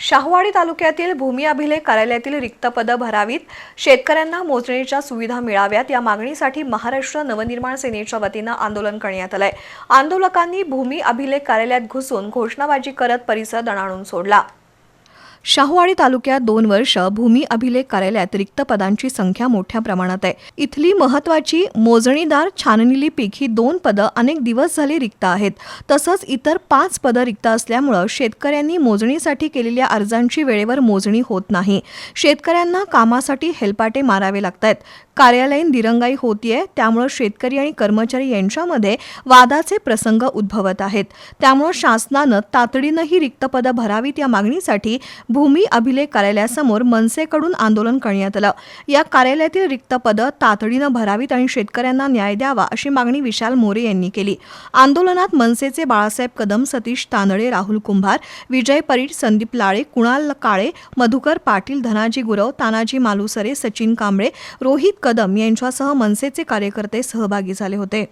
शाहूवाडी तालुक्यातील भूमी अभिलेख कार्यालयातील रिक्त पदं भरावीत. शेतकऱ्यांना मोजणीच्या सुविधा मिळाव्यात. या मागणीसाठी महाराष्ट्र नवनिर्माण सेनेच्या वतीनं आंदोलन करण्यात आलंय. आंदोलकांनी भूमी अभिलेख कार्यालयात घुसून घोषणाबाजी करत परिसर दणाणून सोडला. शाहूवाडी तालुक्यात दोन वर्ष भूमी अभिलेख कार्यालयात रिक्त पदांची संख्या मोठ्या प्रमाणात आहे. इथली महत्वाची मोजणीदार छाननिली पीक ही दोन पदं अनेक दिवस झाली रिक्त आहेत. तसंच इतर पाच पदं रिक्त असल्यामुळं शेतकऱ्यांनी मोजणीसाठी केलेल्या अर्जांची वेळेवर मोजणी होत नाही. शेतकऱ्यांना कामासाठी हेलपाटे मारावे लागत आहेत कार्यालयीन दिरंगाई होतीये त्यामुळं शेतकरी आणि कर्मचारी यांच्यामध्ये वादाचे प्रसंग उद्भवत आहेत. त्यामुळं शासनानं तातडीनं ही रिक्त पदं भरावीत या मागणीसाठी भूमी अभिलेख कार्यालयासमोर मनसेकडून आंदोलन करण्यात आलं. या कार्यालयातील रिक्त पदं तातडीनं भरावीत आणि शेतकऱ्यांना न्याय द्यावा अशी मागणी विशाल मोरे यांनी केली. आंदोलनात मनसेचे बाळासाहेब कदम सतीश तांदळे राहुल कुंभार विजय परीट संदीप लाळे कुणाल काळे मधुकर पाटील धनाजी गुरव तानाजी मालुसरे सचिन कांबळे रोहित कदम यांच्यासह मनसेचे कार्यकर्ते सहभागी झाले होते.